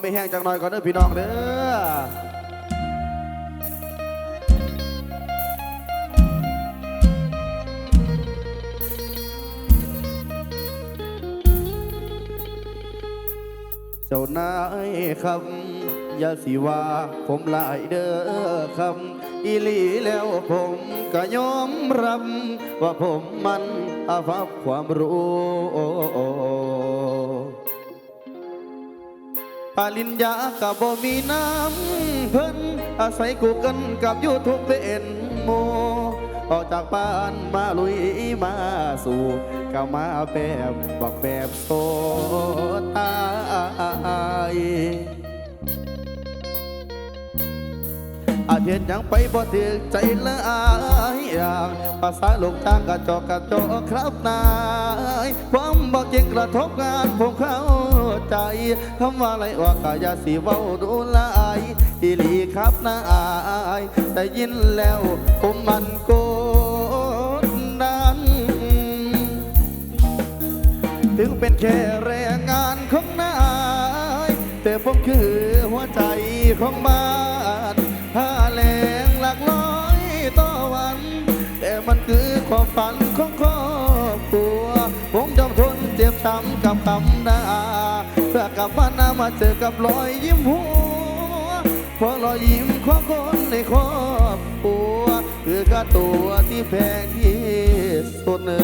ไม่แห้งจังหน่อยก่อนเด้อพี่น้องเด้อเจ้านายคำอย่าสิว่าผมหลายเด้อคำอีหลีแล้วผมก็ยอมรับ ว่าผมมันอาภัพความรู้ ปาลินยากับบ่มีน้ำเพิ่นอาศัยกูเกันกับยูทูบเป็นโม ออกจากบ้านมาลุยมาสู่ก็มาแบบบอกแบบโซตายอาเทียนยังไปบ่ถึกใจละอายอย่างภาษาลูกทางกระจอกกระจอกครับนายความบอกจริงกระทบงานผมเขา ใจคำว่าอะไรว่ากายาสีเว้าดูลายอีหลีครับนายได้ยินแล้วผมมันโกดันถึงเป็นแค่แรงงานของนาย แต่ผมคือหัวใจของบ้านห้าแรงหลักร้อยต่อวัน แต่มันคือความฝันของครอบครัวผมจำทนเจ็บช้ำกับคำด่า เพื่อกลับบ้านนามาเจอกับรอยยิ้มหัวเพราะรอยยิ้มของคนในครอบครัวคือค่าตัวที่แพงที่สุดเนอ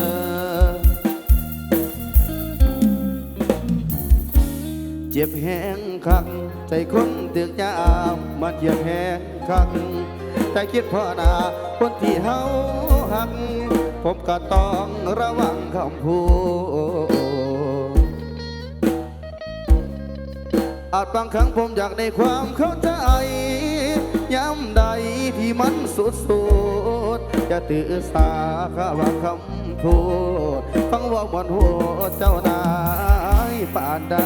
เจ็บแห้งคักใจคนตึกยามมันเจ็บแห้งคักแต่คิดพ่อนาคนที่เฮาหัก ผมก็ต้องระวังคำพูด อาจบางครั้งผมอยากได้ความเข้าใจย้ำใดที่มันสุดสุดๆอย่าตือสาข้าว่าคำพูดฟังว่าบนหัวเจ้านายป่านใด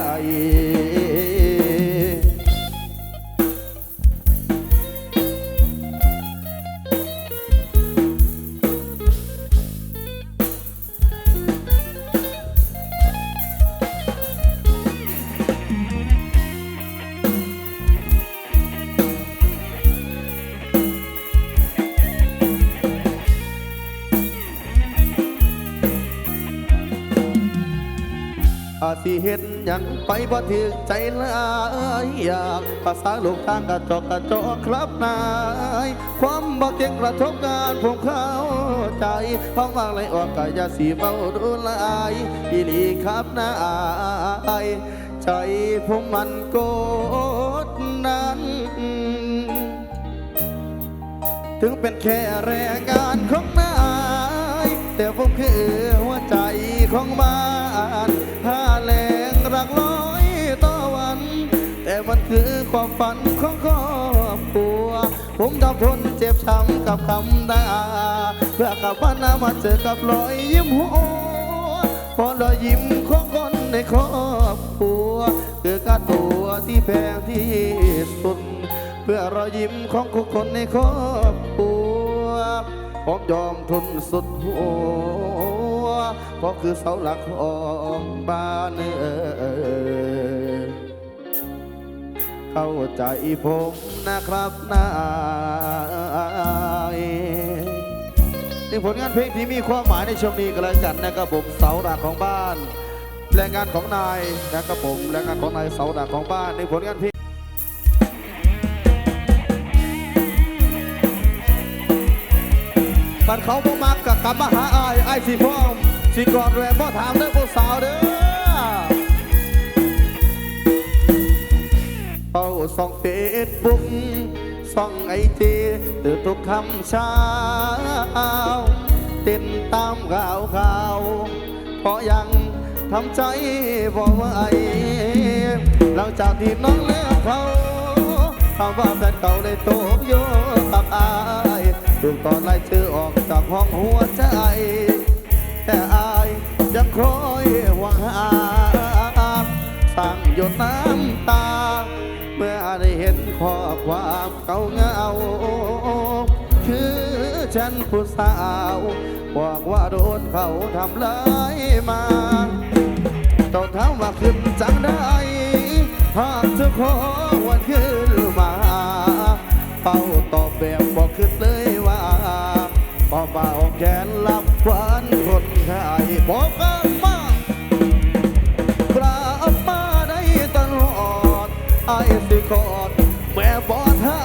สิเห็นยังไปบ่ถึกใจลายอยางภาษาลูกทางกระจอกกระจอกครับนาย ความบ่เก่งกระทบงานผมเข้าใจเพราะว่าอะไรออกกายาสีเมาดูลายอีหลีครับนายใจผมมันโกดนั้น ถึงเป็นแค่แรงงานของนาย แต่ผมคือ ฝันของครอบครัว ผมต้องทนเจ็บช้ำกับคำด่าเพื่อกับบ้านนามาเจอกับรอยยิ้มหัวเพราะรอยยิ้มของคนในครอบครัวคือการตัวที่แพงที่สุด เพื่อรอยยิ้มของทุกคนในครอบครัวผมยอมทนสุดหัวเพราะคือเสาหลักของบ้านเออ เข้าใจผมนะครับนายนี่ผลงานเพลงที่มีความหมายในช่วงนี้ก็แล้วกันนะครับผมเสาหลักของบ้านแรงงานของนายนะครับผมแรงงานของนายเสาหลักของบ้านในผลงานเพลงบันเขาบ่มักกับกลับมหาอายอายสิพร้อมสิกอดแหวนบ่ถามเด้อผู้สาวเด้อ ส่องเฟซบุ๊กส่องไอจีตื่นทุกคำเช้าเต้นตามข่าวข่าวเพราะยังทำใจบ่ไหวหลังจากที่น้องเลิกเขาคำว่าแฟนเก่าได้ตกโยกับอายถูกตอนไล่ชื่อออกจากห้องหัวใจ แต่อายยังคอยหวังหาสั่งหยดน้ำตา ได้เห็นข้อความเก่าเงา คือฉันผู้สาวบอกว่าโดนเขาทำร้ายมาต้องถามว่าขึ้นจังได้หากเธอขอวันขึ้นมา เป้าตอบแบบบอกขึ้นเลยว่าพอมาเอาแขน กอดแม่บอถา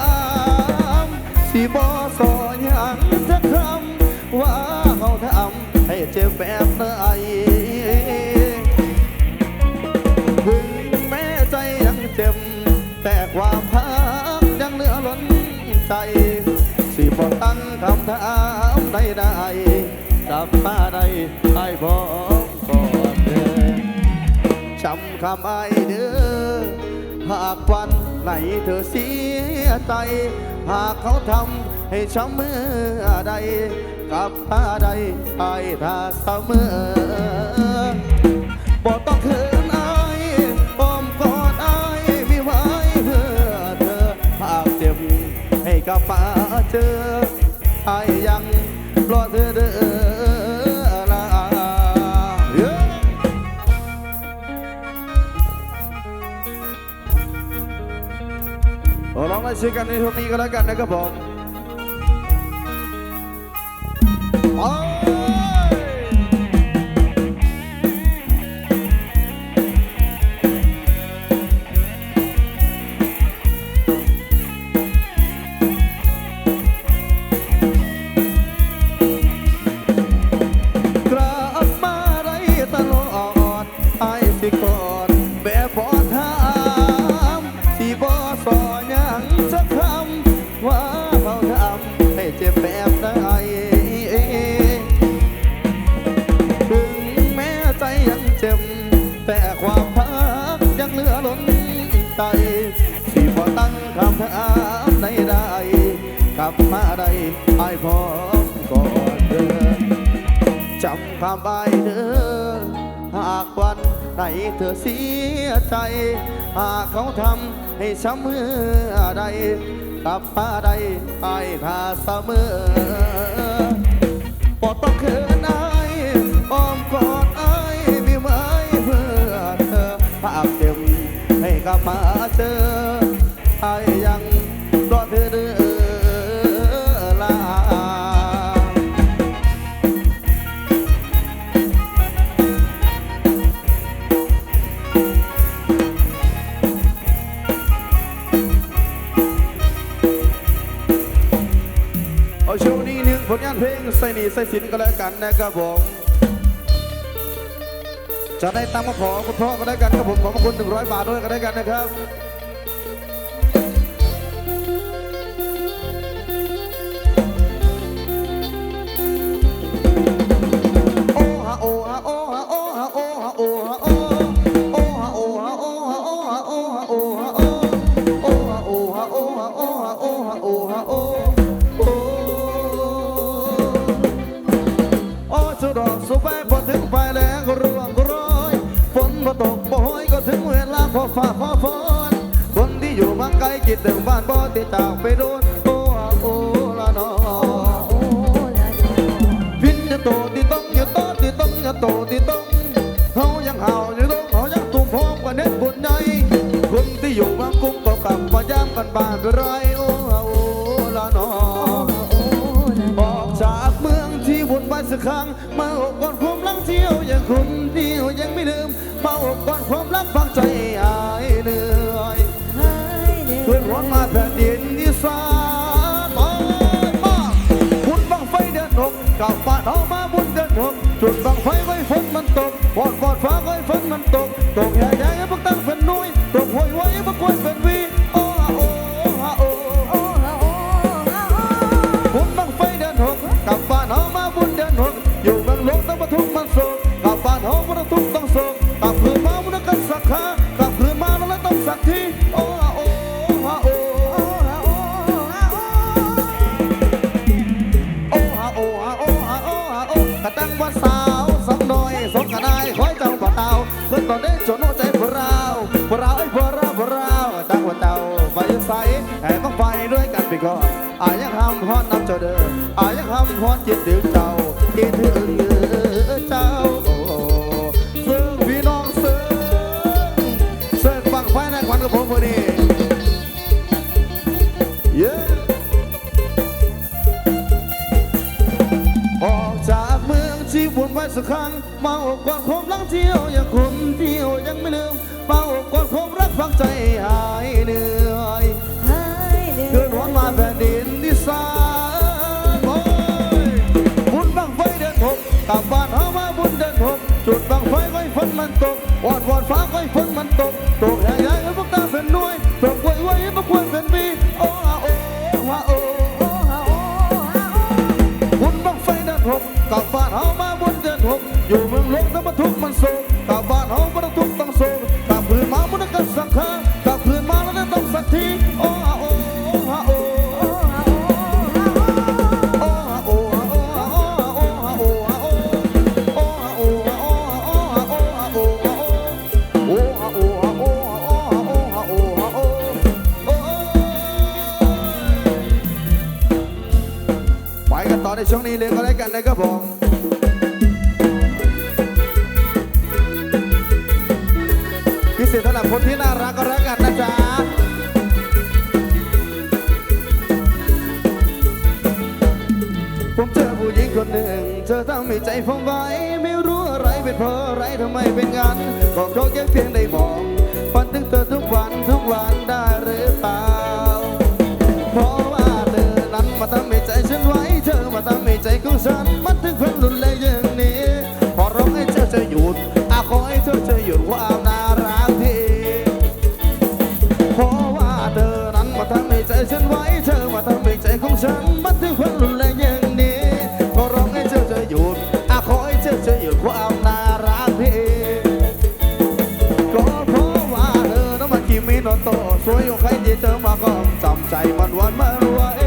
มสิบอสอนอย่างจะคำว่าเขาทำให้เจ็บแบบไหนถึงแม้ใจยังเจ็บ แต่ความพักยังเหลือล้นใจ สิบอตั้งคำถามใดๆกลับมาได้ไอ้พร้อมกอดเธอจำคำไอ้เด้อหากวัน ไหนเธอเสียใจ หากเขาทำให้ช้ำเมื่อใดกับมาได้ไอ้ท่าเสมอบอกต้องคืนไอ้ป้อมกอดไอ้มีไว้เพื่อเธอหากเจ็บให้กับมาเจอไอ้ยังรอเธอเด้อ ลองได้ช่วยกันในช่วงนี้ก็แล้วกันนะครับผม แต่ความพักยังเหลือล้นใจที่พอตั้งคำถามใดได้กลับมาได้ไอ้พร้อมก่อนเดินจำความไปเด้อหากวันไหนเธอเสียใจ หากเขาทำให้ช้ำเมื่อใดกลับมาได้ไอ้ท่าเสมอปอดต้องเขินไอ้อ้อมกอดไอ้ กลับมาเจอไอ้ยังรอเธอเด้อลาเอาโชว์นี้หนึ่งผลงานเพลงใส่หนีใส่สินก็แล้วกันนะครับผม จะได้ตังค์มาขอคุณพ่อก็ได้กันครับผมขอบคุณหนึ่งร้อยบาทด้วยก็ได้กันนะครับ ฟ้าขอฝนคนที่อยู่บางไกลคิดถึงบ้านบ่ที่จากไปโดนโอ้ฮะโอ้ละนอพินจะโตที่ต้องอย่าโตที่ต้องอย่าโตที่ต้องเขายังเห่าอยู่ต้องเขายังตุ้มพร้อมกันเน็ตบุญใหญ่คนที่อยู่บางกุ้งก็กลับมาย่างกันบ้านไปไรโอ้โอ้ละนอออกจากเมืองที่วนวายสักครั้งมาอกก่อนความรักเที่ยวอย่างคนเดียวยังไม่ลืมมาอกก่อนความรักฟังใจอา ร้อนมาแผ่นดินอีสานมามาบุญบังไฟเดือนหกกับฟ้าเอามาบุญเดือนหกจุดบังไฟไว้ฝนมันตกวอดวอดฟ้าไว้ฝนมันตก ตกใหญ่ใหญ่พวกตั้งเป็นนุ้ยตกหวยไว้พวกควยเป็นวีโอ้ฮะโอ้ฮะโอ้บุญบังไฟเดือนหกกับฟ้าเอามาบุญเดือนหกอยู่เมืองลวงต้องมาทุกมันโศกกับฟ้าเอามาทุกต้องโศกกับพื้นมาบุญกันสักขากับพื้นมาแล้วต้องสักทีโอ้ ใสแห่ต้องไปด้วยกันไปก่อนอายังทำฮอนน้ำเจ้าเดิมอายังทำฮอนจิตดึงเจ้าคิดถึงเจ้าซึ่งพี่น้องซึ่งเสิร์ฟฟังไฟในควันกครับผมวันนี้เย้ออกจากเมืองที่วุ่นวายสักครั้งมาอกกอดความลังเที่ยวยังคุ้นเที่ยวยังไม่ลืมเมาอกกอดความรักฝังใจหายเหนื่อย เหนื่อยเกินมาแผ่นดินที่สานโอ้ยบุญบังไฟเดินหกกลับบ้านเฮามาบุญเดินหกจุดบังไฟไว้ฝนมันตกวอดวอดฟ้าไว้ฝนมันตกตกใหญ่ๆให้พวกตาเป็นหน่วยตกไว้ไว้ให้พวกควรเป็นบีโอ้ฮาโอ้ฮาโอ้โอฮะโอ้ฮะโอ้บุญบังไฟเดินหกกลับบ้านเฮามาบุญเดินหกอยู่เมืองหลวงทั้งบรรทุกมันโศก ผมเจอผู้หญิงคนหนึ่ง เธอทำให้ใจผมไว้ ไม่รู้อะไรเป็นเพราะอะไรทำไมเป็นงั้นก็เขาแค่เพียงได้มองฝันถึงเธอทุกวันทุกวันได้หรือเปล่า เพราะว่าเธอนั้นมาทำให้ใจฉันไว้ เธอมาทำให้ใจของฉัน มันถึงความรุนแรงอย่างนี้ พอร้องให้เธอจะหยุดอาขอให้เธอจะหยุดความน่ารักทีเพราะว่าเธอนั้นมาทำให้ใจฉันไว้ เธอมาทำให้ใจของฉัน มันถึงความรุนแรงอย่าง มันคิมิโนโตสวยอยู่ใครที่เธอมาก็จำใจมันหวันมันรวย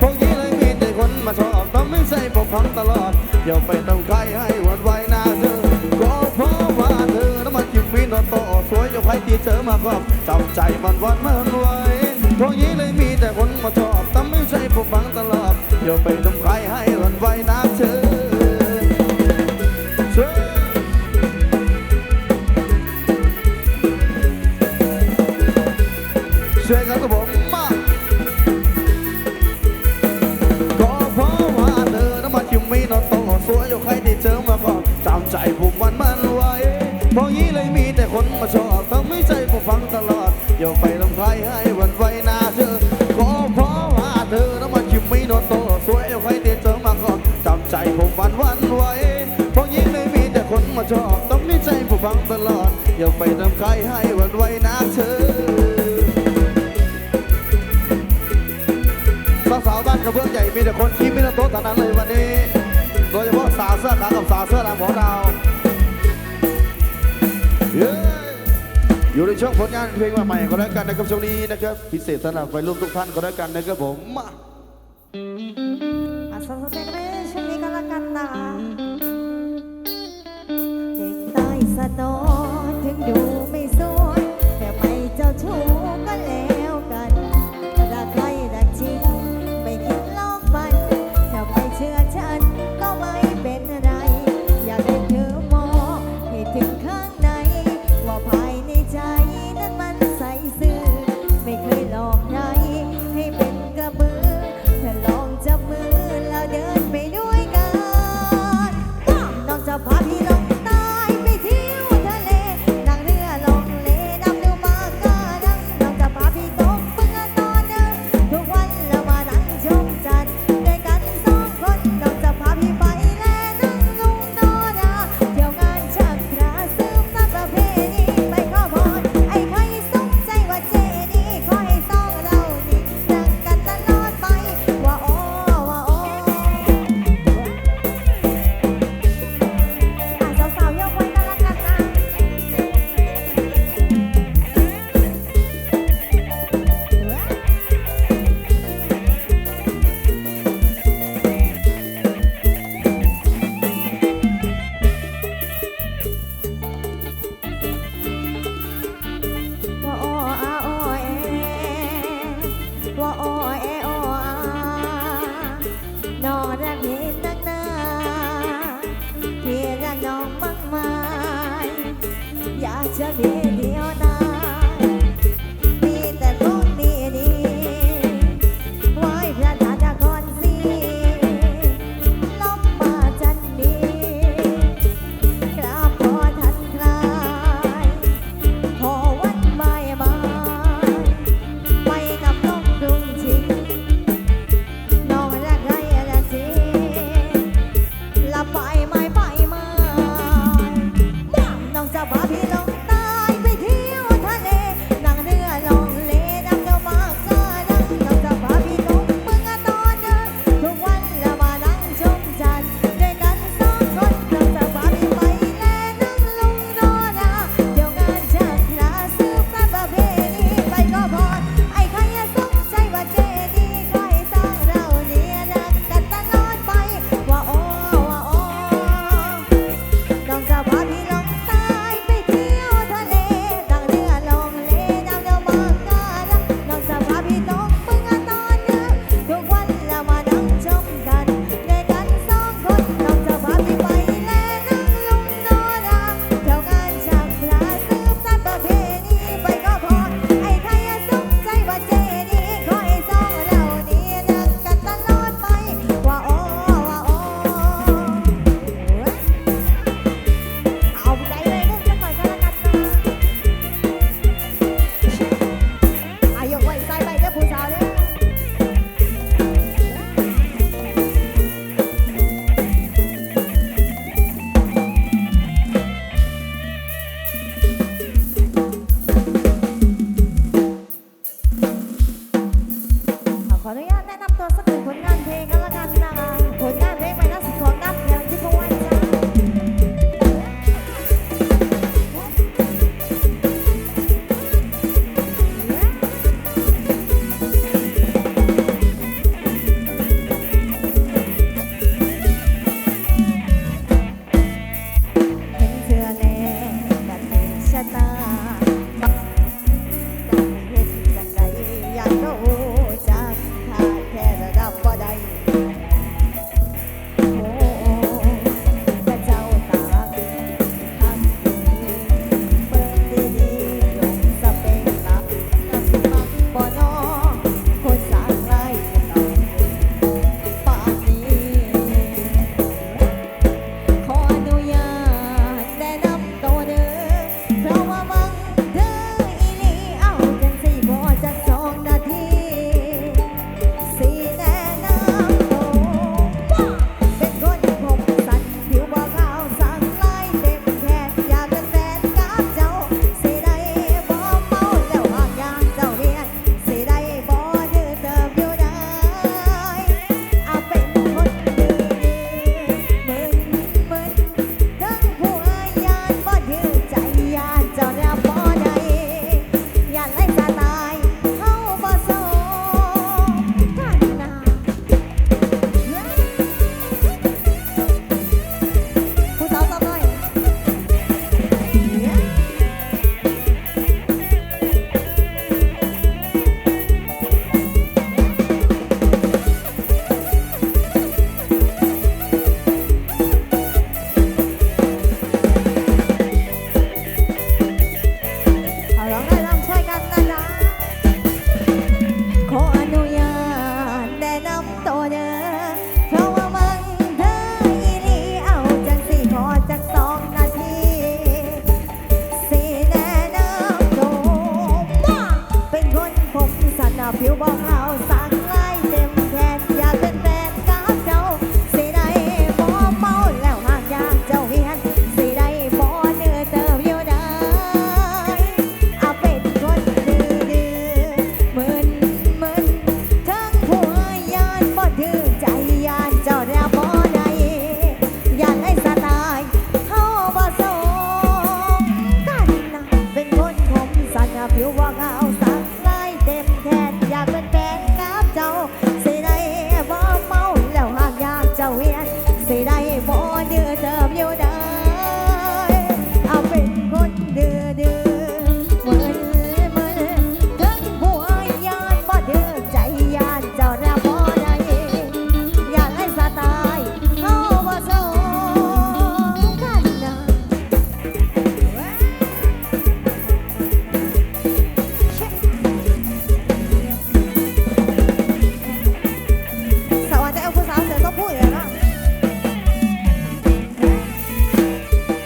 พวกนี้เลยมีแต่คนมาชอบต้องไม่ใช่ผมฟังตลอดอย่าไปต้องใครให้หวันไหวหน้าเธอก็เพราะว่าเธอนั้นมันคิมิโนอโตสวยอยู่ใครที่เธอมาก็จำใจมันหวันมันรวยพวกนี้เลยมีแต่คนมาชอบต้องไม่ใช่ผมฟังตลอดอย่าไปต้องใครให้หวันไหวหน้าเธอ สื้อดำของเราเย้อยู่ในช่วงผลงานเพลงใหม่ๆก็แล้วกันนะครับช่วงนี้นะครับพิเศษสำหรับวัยรุ่นทุกท่านก็แล้วกันนะครับผมมาอะสดๆกันเลยช่วงนี้ก็แล้วกันนะเด็กใต้สะโดถึงดูไม่สวยแต่ไม่เจ้าชู้